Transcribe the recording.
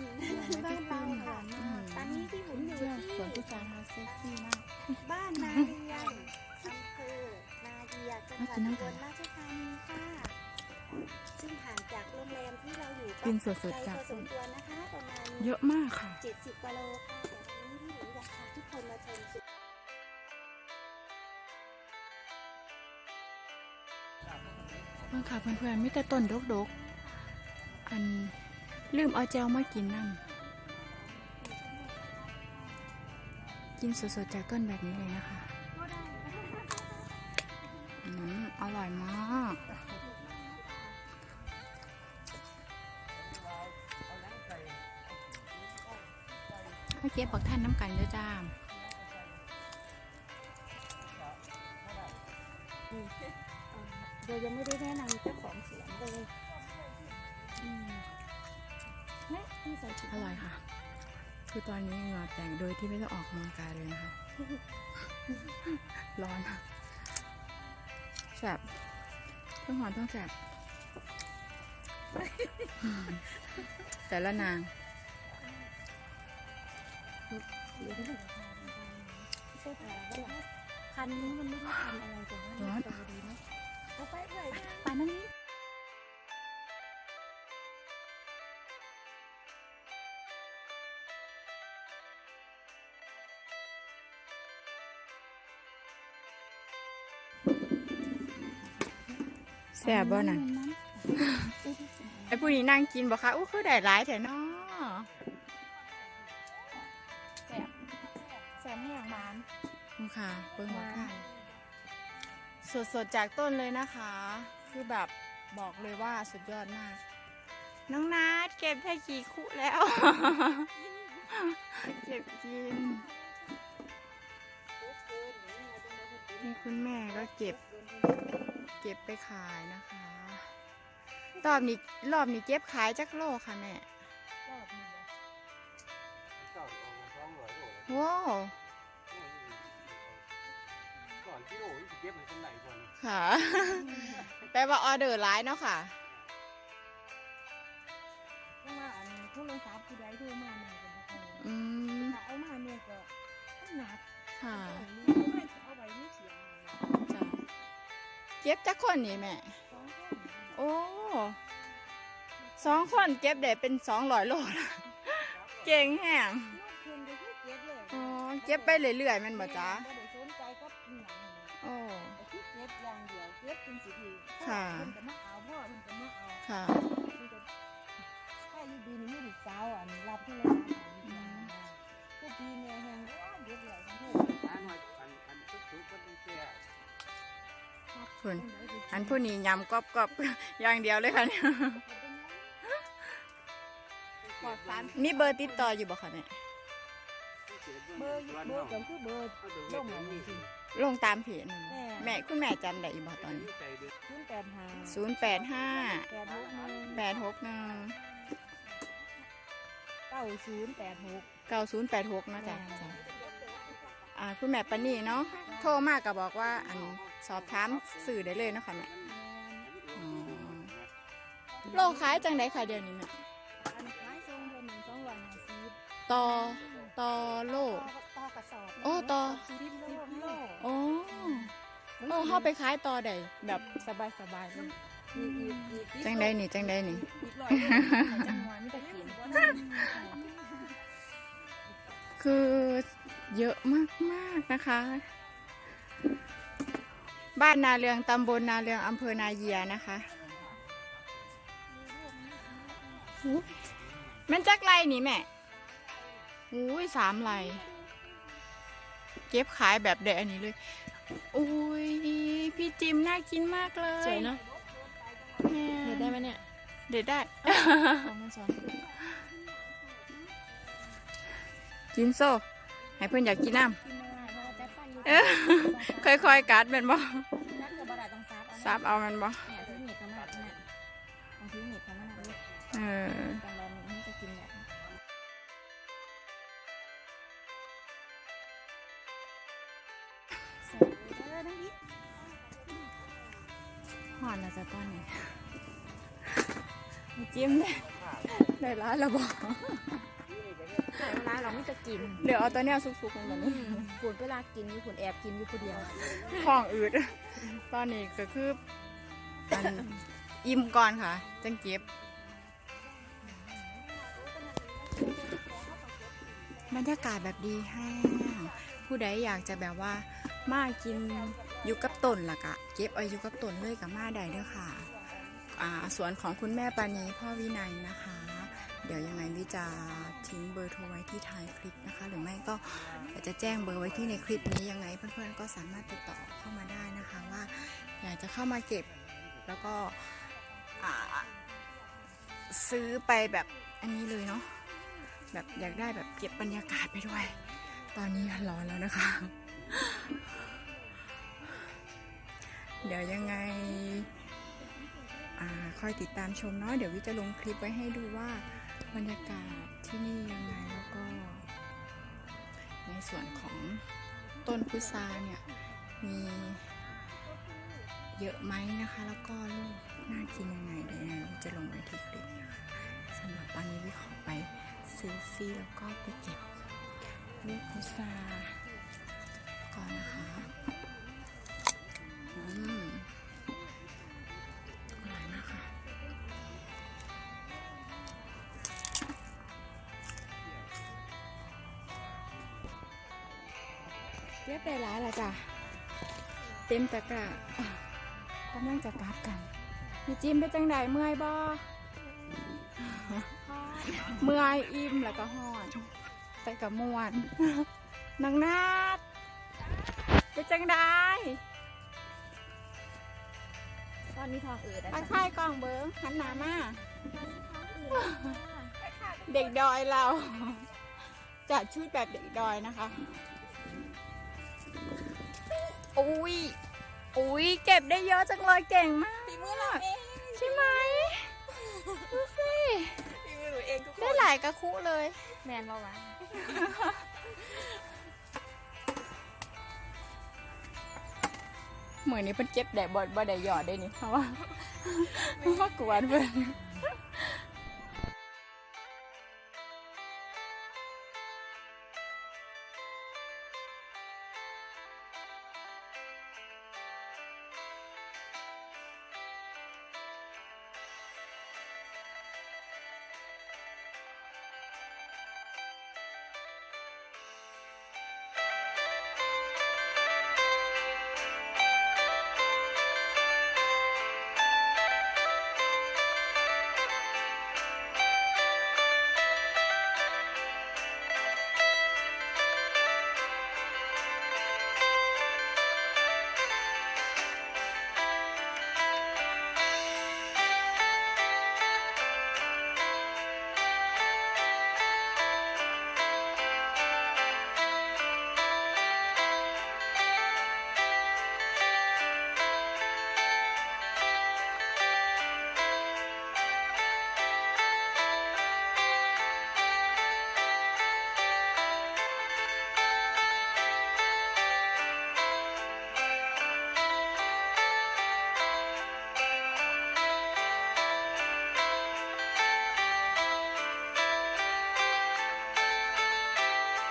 หมักกระทันบ้านเราค่ะอืมตอนนี้พี่หมุนอยู่เที่ยวที่สวนพุทราค่ะเซ็กซี่มาก บ้านนาเรียงอำเภอนาเยียจังหวัดน่ากินอุมากบลราชธานีค่ะ ซึ่งห่างจากโรงแรมที่เราอยู่กินสไกลดพๆจากอสมควรนะคะประมาณเยอะมากค่ะ70กิโลค่ะแต่วันนี้พี่หนูอยากพาทุกคนมาชมสวนเพื่อนค่ะเพื่อนๆมีแต่ต้นดกๆอัน ลืมเอาแจวมากินน้ำกินสดๆจากต้นแบบนี้เลยนะคะอืมอร่อยมากเมื่อกี้บอกท่านน้ำกันด้วยจ้าโดยยังไม่ได้แนะนำเจ้าของเสวนเลย อร่อยค่ะ คือตอนนี้เหงื่อแตกโดยที่ไม่ต้องออกกำลังกายเลยนะคะร้อนค่ะแสบต้องหอนต้องแสบแต่ละนางใช่ค่ะว่าพันธุ์นี้มันไม่ได้พันธุ์อะไรแต่ว่ามันโตดีนะเอาไปเลยปลานั่นนี่ แสบบ่น่ะไอ้ผู้นี้นั่งกินบ่คะอู้คือได้หลายแถเนาะแสบแสบให้อย่างมันนี่ค่ะเปิ้งมาค่ะสดๆจากต้นเลยนะคะ คือแบบบอกเลยว่าสุดยอดมาก น้องนัดเก็บได้กี่คุแล้ว เก็บกินนี่คุณแม่ก็เก็บเก็บไปขายนะคะ รอบนี้รอบนี้เก็บขายจักโลค่ะแม่ว้าวก่อนที่โอ้ยเก็บมันเป็นไหนก่อนค่ะ แปลว่าออเดอร์ร้ายเนาะค่ะเพราะว่าอันผู้ลงทรัพย์ผู้ใดโทรมาเนี่ยก็บอกว่าอืมถ้าเอามาเนี่ยก็หนักค่ะไม่เอาไว้ไม่เสียงจ้ะเก็บจักคนนี่แม่สองคนโอ้สองคนเก็บได้เป็นสองร้อยโลนะเก่งแห้งนกเพิ่นก็คือเก็บเลยอ๋อเก็บไปเรื่อยๆแมันบ่จ๊ะบ่ได้สนใจกับอีหยังเลยโอ้แต่ที่เก็บอย่างเดียวเก็บเป็นสิทีค่ะเพิ่นก็มาเอาพ่อเพิ่นก็มาเอาค่ะ คุณอันผู้นี้ยำกรอบๆอย่างเดียวเลยค่ะเนี่ยปลอดสารมีเบอร์ติดต่ออยู่บ่คะเนี่ยเบอร์เบอร์ก็คือเบอร์ลงอันนี้สิลงตามเพจนั่นแม่แม่คุณแม่จำได้อยู่บ่ตอนนี้ศูนย์แปดห้าศูนย์แปดห้าแปดหกหนึ่งแปดหกหนึ่งเก้าศูนย์แปดหกเก้าศูนย์แปดหกนะจ๊ะจ้ะอ่าคุณแม่ปานี่เนาะโทรมาก็บอกว่าอัน สอบถามสื่อได้เลยเนาะค่ะแม่อ๋อโลขายจังไดค่ะเดี๋ยวนี้แม่อันขายทรงเพิ่นหนึ่งสองร้อยห้าสิบต่อต่อโล ต่อกระสอบโอ้ต่อ สิบโลโลโอ้โอ้เข้าไปขายต่อได้แบบสบายสบายๆเลยอีกอีกอีกอีกจังได้นี่จังได้นี่ อีกร้อยจังหวะมีแต่กินคือเยอะมากๆนะคะ บ้านนาเรืองตำบลนาเรืองอำเภอนาเยียนะคะอุ๊ยแมันจักไรนี่แม่อุ้ยสามไรเก็บขายแบบเดะอันนี้เลยอุ้ยพี่จิมน่ากินมากเลยสวยเนาะแม่เห็นได้ไหมเนี่ย เด็ดได้ของมันสอนกินโซ่ให้เพื่อนอยากกินน้กินไม่ได้เพราะว่าจับปั้นอยู่ำ เออค่อยๆกัดแมันบ่นัดกับบาดาต้องซับซับเอาแมันบ่เนี่ยที่หนีบเขามาเนี่ยบางทีหนีบเขามาหนักเลยเออตอนแรกนี่จะกินแบบใส่เออน้ำพริกหอนนะจ๊ะตอนนี้มีจิ้มได้ได้ร้านแล้วบอก แต่เวลาเราไม่จะกินเดี๋ยวเอาตัวเนี้ยสุกๆลงแบบนี้ผุนเวลากินอยู่ผุนแอบกินอยู่คนเดียวท้องอืด ตอนนี้ก็คืออันอิ่มก่อนค่ะ จังเก็บบรรยากาศแบบดีแห้งผู้ใดอยากจะแบบว่า มากินอยู่กับต้นล่ะกะ เก็บเอาอยู่กับต้นเลยกับมาได้เด้อค่ะอ่าสวนของคุณแม่ปานีพ่อวินัยนะคะ เดี๋ยวยังไงวิจะทิ้งเบอร์โทรไว้ที่ท้ายคลิปนะคะ หรือไม่ก็จะแจ้งเบอร์ไว้ที่ในคลิปนี้ยังไงเพื่อนๆก็สามารถติดต่อเข้ามาได้นะคะว่า อยากจะเข้ามาเก็บแล้วก็ซื้อไปแบบอันนี้เลยเนาะแบบอยากได้แบบเก็บบรรยากาศไปด้วย ตอนนี้ร้อนแล้วนะคะ เดี๋ยวยังไงอ่าคอยติดตามชมเนาะเดี๋ยววิจะลงคลิปไว้ให้ดูว่า บรรยากาศที่นี่ยังไงแล้วก็ ในส่วนของต้นพุทราเนี่ยมีเยอะไหมนะคะ แล้วก็ลูกน่ากินยังไงเดี๋ยวจะลงไว้ที่คลิปนะคะสำหรับวันนี้วิขอไปเซลฟี่แล้วก็ไปเก็บลูกพุทราก่อนนะคะ อืม เรียบได้ร้ายแล้วจ้ะ เต็มตะกร้ากำลังจะกลับกันมีจิ้มไปนจังใดเมื่อยบ่เมื่อยอิ่มแล้วก็หอนแต่กับมวนนางนาดเป็นจังใดตอนนี้ทองอืดอะทักจ้ะทายกล้องเบิ้งหันหน้ามาเด็กดอยเราจัดชุดแบบเด็กดอยนะคะ อุ้ยอุ้ยเก็บได้เยอะจังเลยเก่งมากฝีมือเราเองใช่ไหมดูสิฝีมือหนูเองทุกคได้นหลายกระคุเลยแมนมาวะเหมือนนี้เป็นเก็บแดดบอดบ่ได้หยอดได้นี่เพราะว่าเพราะว่ากวนเพื่อน